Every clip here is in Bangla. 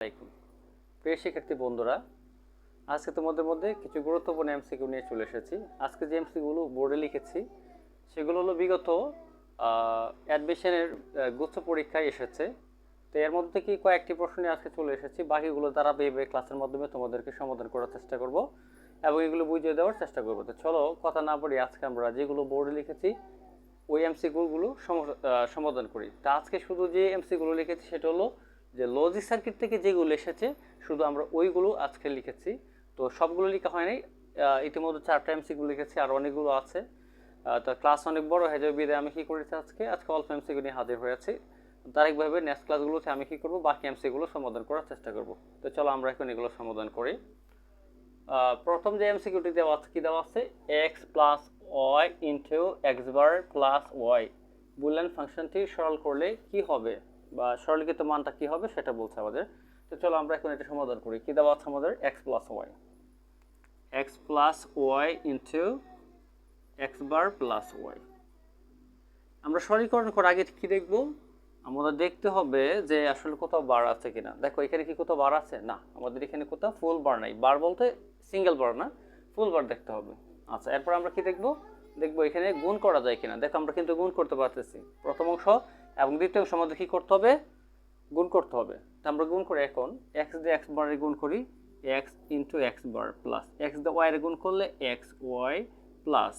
আলাইকুম। প্রিয় শিক্ষার্থী বন্ধুরা, আজকে তোমাদের মধ্যে কিছু গুরুত্বপূর্ণ এমসিকিউ নিয়ে চলে এসেছি। আজকে যে এমসিকিউগুলো বোর্ডে লিখেছি, সেগুলো হলো বিগত অ্যাডমিশনের গুচ্ছ পরীক্ষায় এসেছে। তো এর মধ্যে কি কয়েকটি প্রশ্ন নিয়ে আজকে চলে এসেছি, বাকিগুলো তারা বেবে ক্লাসের মাধ্যমে তোমাদেরকে সমাধান করার চেষ্টা করব এবং এগুলো বুঝিয়ে দেওয়ার চেষ্টা করব। তো চলো, কথা না বলি আজকে আমরা যেগুলো বোর্ডে লিখেছি, ওই এমসিকিউগুলো সমাধান করি। তা আজকে শুধু যে এমসিগুলো লিখেছি, সেটা হলো যে লজিক সার্কিট থেকে যেগুলো এসেছে, শুধু আমরা ওইগুলো আজকে লিখেছি। তো সবগুলো লেখা হয় নাই ইতিমধ্যে চারটা এমসিগুলো লিখেছি, আর অনেকগুলো আছে। তো ক্লাস অনেক বড় হয়ে যাবে বিদায় আমি কী করেছি আজকে? আজকে অল্প এমসিকিউ নিয়ে হাজির হয়েছি। তারিখভাবে নেক্সট ক্লাসগুলোতে আমি কী করব? বাকি এমসিগুলো সমাধান করার চেষ্টা করব। তো চলো আমরা এখন এগুলো সমাধান করি। প্রথম যে এমসিকিউটি দেওয়া আছে, কি দেওয়া আছে? X plus Y into X bar plus Y Boolean ফাংশনটি সরল করলে কি হবে? বা সরলীকৃত মানটা কি হবে সেটা বলছে আমাদের। তো চলো আমরা এখন এটা সমাধান করি। কি দেওয়া আছে আমাদের? X plus Y X plus Y into X bar plus Y আমরা সরলীকরণ করার আগে কি দেখব? আমাদের দেখতে হবে যে আসলে কোথাও বার আছে কিনা। দেখো, এখানে কি কোথাও বার আছে? না, আমাদের এখানে কোথাও ফুল বার নাই। বার বলতে সিঙ্গেল বার না ফুল বার দেখতে হবে। আচ্ছা এরপর আমরা কি দেখব? দেখব এখানে গুণ করা যায় কিনা। দেখো, আমরা কিন্তু গুণ করতে পারতেছি। প্রথম অংশ এবং দ্বিতীয় অংশ আমাদের কি করতে হবে? গুণ করতে হবে। তা আমরা গুণ করি এখন এক্স দিয়ে এক্স বারের গুণ করি। X into X bar plus X দিয়ে ওয়াইয়ের গুণ করলে এক্স ওয়াই প্লাস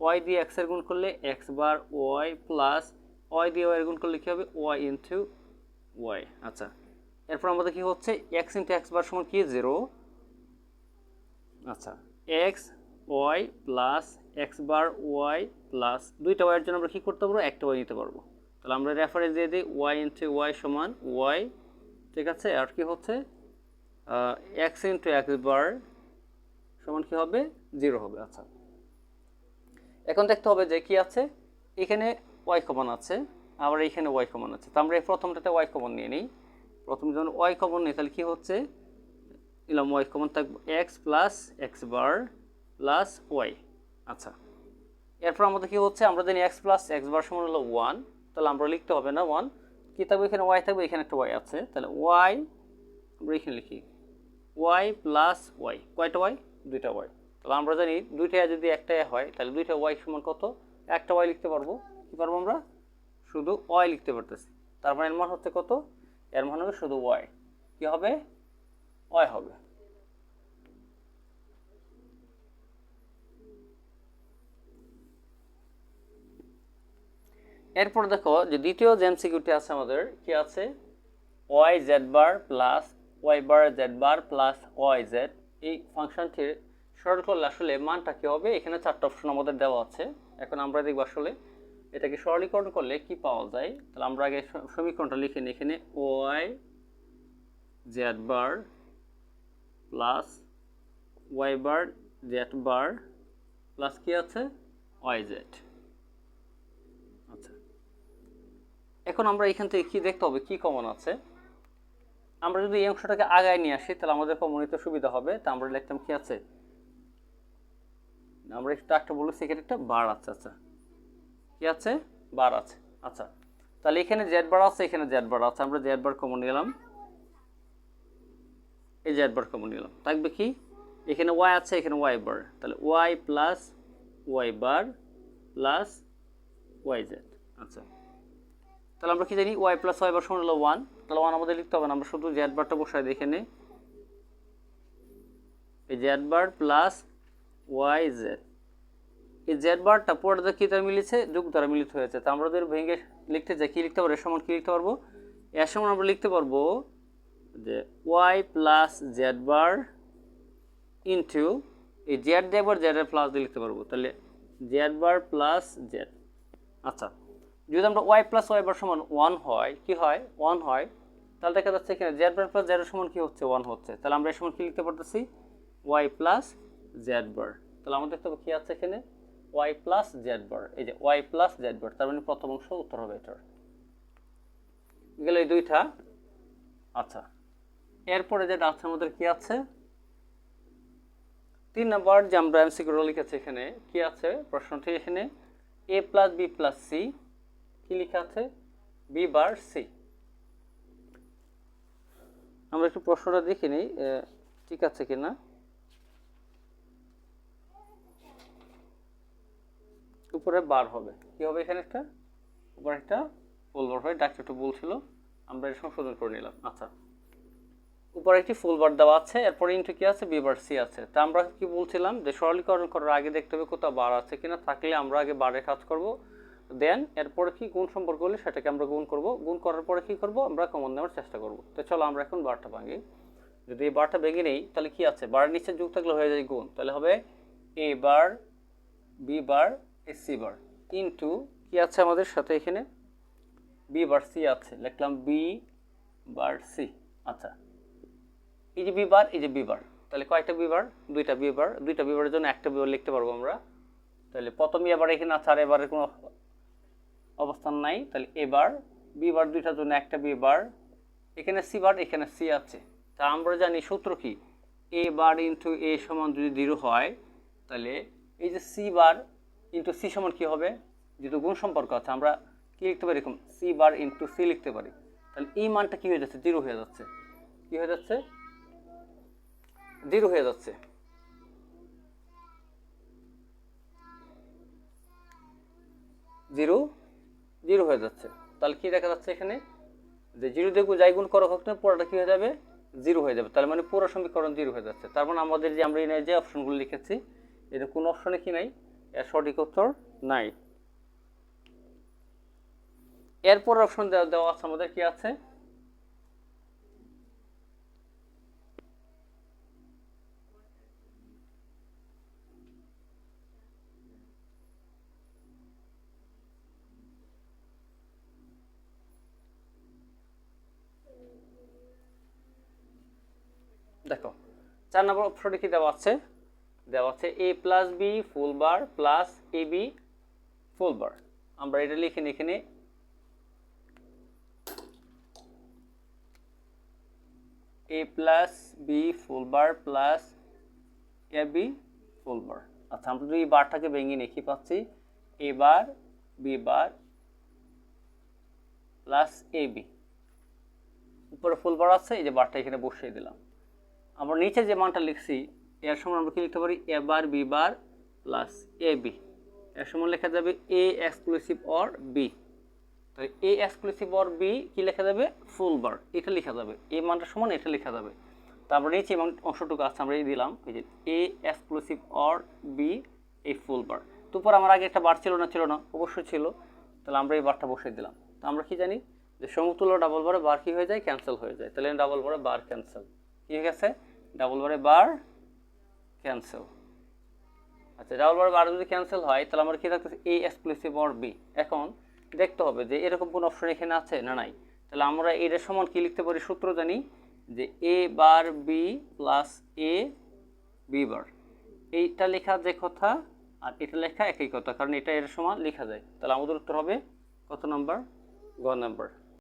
ওয়াই দিয়ে এক্সের গুণ করলে X bar Y plus Y দিয়ে ওয়াই গুণ করলে কী হবে? ওয়াই ইন্টু ওয়াই আচ্ছা এরপর আমাদের কি হচ্ছে? এক্স ইন্টু এক্স বার সমান কি? জিরো আচ্ছা X Y plus X bar Y plus দুইটা ওয়াইয়ের জন্য আমরা কী করতে পারব? একটা ওয়াই নিতে পারব। তাহলে আমরা রেফারেন্স দিয়ে দিই ওয়াই ইন্টু ওয়াই সমান ওয়াই ঠিক আছে? আর কি হচ্ছে? এক্স ইন্টু এক্স বার সমান কী হবে? জিরো হবে আচ্ছা। এখন দেখতে হবে যে কি আছে? এখানে ওয়াই কমন আছে, আবার এখানে ওয়াই কমন আছে। তো আমরা এই প্রথমটাতে ওয়াই কমন নিয়ে নিই। প্রথম যখন ওয়াই কমন নিই, তাহলে কী হচ্ছে? নিলাম ওয়াই কমন থাকবে X plus X bar plus Y আচ্ছা। এরপর আমাদের কী হচ্ছে? আমরা জানি এক্স প্লাস এক্স বার সমান হলো ওয়ান তাহলে আমরা লিখতে হবে না ওয়ান কী থাকবে এখানে ওয়াই থাকবে, এখানে একটা ওয়াই আছে, তাহলে ওয়াই আমরা এখানে লিখি ওয়াই প্লাস ওয়াই কয়টা ওয়াই দুইটা ওয়াই তাহলে আমরা জানি দুইটা যদি একটা হয়, তাহলে দুইটা ওয়াই সমান কত? একটা ওয়াই লিখতে পারব, কী পারব আমরা? শুধু ওয়াই লিখতে পারতেছি, তার মানে এর মান হচ্ছে কত? এর মান হবে শুধু ওয়াই কী হবে? ওয়াই হবে। এরপর দেখো যে দ্বিতীয় যে এমসিকিউটি আছে আমাদের, কি আছে? Y Z bar plus Y bar Z bar plus Y Z এই ফাংশনটির সরল করলে আসলে মানটা কী হবে? এখানে চারটা অপশন আমাদের দেওয়া আছে। এখন আমরা দেখব আসলে এটাকে সরলীকরণ করলে কি পাওয়া যায়? তাহলে আমরা আগে সমীকরণটা লিখে নিই। এখানে Y Z bar plus Y bar Z bar plus কি আছে? ওয়াই জেড আচ্ছা এখন আমরা এখান থেকে কি দেখতে হবে? কি কমন আছে? আমরা যদি এই অংশটাকে আগায় নিয়ে আসি, তাহলে আমাদের কমন নিতে সুবিধা হবে। তা আমরা লিখতাম কি আছে? আমরা একটু একটা বলেছি সেখানে একটা বার আছে আচ্ছা। কি আছে? বার আছে আচ্ছা। তাহলে এখানে জেড বার আছে, এখানে জেড বার আছে। আমরা জেড বার কমন নিলাম। এই জেড বার কমন নিলাম। থাকবে কি? এখানে ওয়াই আছে, এখানে ওয়াই বার। তাহলে Y plus Y bar plus Y Z আচ্ছা। তাহলে আমরা কি জানি? ওয়াই প্লাস ওয়াই বার সমান হলো ওয়ান তাহলে ওয়ান আমাদের লিখতে হবে না, আমরা শুধু জ্যাড বারটা বসাই দেখে নিই। এই Z bar plus Y Z এই জেড বারটা পরে কি দ্বারা মিলেছে? যুগ দ্বারা মিলিত হয়েছে। তা আমরা যদি ভেঙে লিখতে চাই কি লিখতে পারব? এর সমান কি লিখতে পারব? এর সমান আমরা লিখতে পারব যে Y plus Z bar into এই জেড দিয়ে একবার জেড এর প্লাস দিয়ে লিখতে পারব। তাহলে জেড বার প্লাস জেড আচ্ছা। যদি আমরা ওয়াই প্লাস ওয়াই বার সমান ওয়ান হয়, কি হয়? ওয়ান হয়, তাহলে দেখা যাচ্ছে এখানে জেড বার প্লাস জেডের সমান কি হচ্ছে? ওয়ান হচ্ছে। তাহলে আমরা এর সমান কি লিখতে পারতেছি? Y plus Z bar. তাহলে আমাদের হবে কি আছে এখানে? Y plus Z bar. এই যে ওয়াই প্লাস জেড বার, তার মানে প্রথম অংশ উত্তর হবে এটার। গেল এই দুইটা। আচ্ছা। এরপরে যেটা আছে, আমাদের কি আছে? তিন নম্বর যে আমরা এমসিকিউ লিখেছি এখানে, কি আছে? প্রশ্নটি এখানে A plus B plus C কি লেখা আছে? বি বার সি আমরা একটু প্রশ্নটা দেখে নিই ঠিক আছে কিনা উপরে বার হবে। কি হবে এখানে একটা? উপরে একটা ফুল বার হবে। ডাক্তার একটু বলছিল আমরা এটা সংশোধন করে নিলাম। আচ্ছা। উপরে একটি ফুল বার দেওয়া আছে। এরপরে ইন্টু কি আছে? বি বার সি আছে। তা আমরা কি বলছিলাম? যে সরলীকরণ করার আগে দেখতে হবে কোথাও বার আছে কিনা। থাকলে আমরা আগে বারে কাজ করব। দেন, এরপরে কি গুণ সম্পর্ক হলে সেটাকে আমরা গুণ করব। গুণ করার পরে কি করব? আমরা কমন নেওয়ার চেষ্টা করব। তো চলো আমরা এখন বারটা ভাঙি। যদি এই বারটা ভেঙে নেই, তাহলে কি আছে? বারের নিচে যুগ থাকলে হয়ে যায় গুণ। তাহলে হবে A bar B bar A C bar into কি আছে আমাদের সাথে এখানে? বি বার সি আছে। লিখলাম বি বার সি আচ্ছা। এই যে বি বার এই যে বি বার তাহলে কয়টা বি বার দুইটা বি বার দুইটা বি বারের জন্য একটা বি বার লিখতে পারব আমরা। তাহলে প্রথম এবার এখানে আছে, আর এবারের কোনো অবস্থান নাই, তাহলে এবার বি বার দুইটার জন্য একটা বি বার এখানে সি বার এখানে সি আছে। তা আমরা জানি সূত্র কি? এ বার ইন্টু এ সমান যদি জিরো হয়, তাহলে এই যে সি বার ইন্টু সি সমান কী হবে? যেহেতু গুণ সম্পর্ক আছে, আমরা কি লিখতে পারি এরকম? সি বার ইন্টু সি লিখতে পারি। তাহলে এই মানটা কী হয়ে যাচ্ছে? জিরো হয়ে যাচ্ছে। কি হয়ে যাচ্ছে? জিরো হয়ে যাচ্ছে। জিরো হয়ে যাচ্ছে। তাহলে কি দেখা যাচ্ছে এখানে? যে জিরো দিয়ে যাই গুণ করো হোক না, পুরোটা কী হয়ে যাবে? জিরো হয়ে যাবে। তার মানে পুরো সমীকরণ জিরো হয়ে যাচ্ছে। তার মানে আমাদের যে আমরা এনে যে অপশনগুলো লিখেছি এটা কোনো অপশনে কি নাই? এর সঠিক উত্তর নাই। এরপর অপশন দেওয়া দেওয়া আছে আমাদের কি আছে? চার নম্বর অপশনে কি দেওয়া আছে? দেওয়া আছে A plus B full bar plus A B full bar আমরা এটা লিখে এখানে। A plus B full bar plus A B full bar আচ্ছা আমরা যদি এই বারটাকে ভেঙে কি পাচ্ছি? A bar B bar plus A B উপরে ফুল বার আছে, এই যে বারটা এখানে বসিয়ে দিলাম। আমরা নিচে যে মানটা লিখছি, এর সময় আমরা কি লিখতে পারি? A bar B bar plus A B এর সময় লেখা যাবে এ এক্সক্লুসিভ অর বি তো এ এক্সক্লুসিভ অর বি কি লেখা যাবে? ফুল বার এটা লেখা যাবে। এ মানটার সমান এটা লেখা যাবে। তারপর নিচে এবং অংশটুকু আছে, আমরা এই দিলাম। এই যে এ এক্সক্লুসিভ অর বি এই ফুল বার তো আমার আগে একটা বার ছিল না ছিল না, অবশ্যই ছিল। তাহলে আমরা এই বারটা বসিয়ে দিলাম। তো আমরা কি জানি? যে সমতুল্য ডাবল বারে বার কি হয়ে যায়? ক্যান্সেল হয়ে যায়। তাহলে ডাবল বারে বার ক্যান্সেল কি হয়ে গেছে? ডাবল বারে বার ক্যান্সেল আচ্ছা ডাবল বারে বার যদি ক্যান্সেল হয়, তাহলে আমরা কি থাকতেছে? এ এক্সক্লুসিভ অর বি এখন দেখতে হবে যে এরকম কোন অপশন এখানে আছে না নাই। তাহলে আমরা এর সমান কি লিখতে পারি? সূত্র জানি যে A bar B plus A B bar এইটা লেখা যে কথা আর এটা লেখা একই কথা, কারণ এটা এর সমান লেখা যায়। তাহলে আমাদের উত্তর হবে কত নাম্বার গ নাম্বার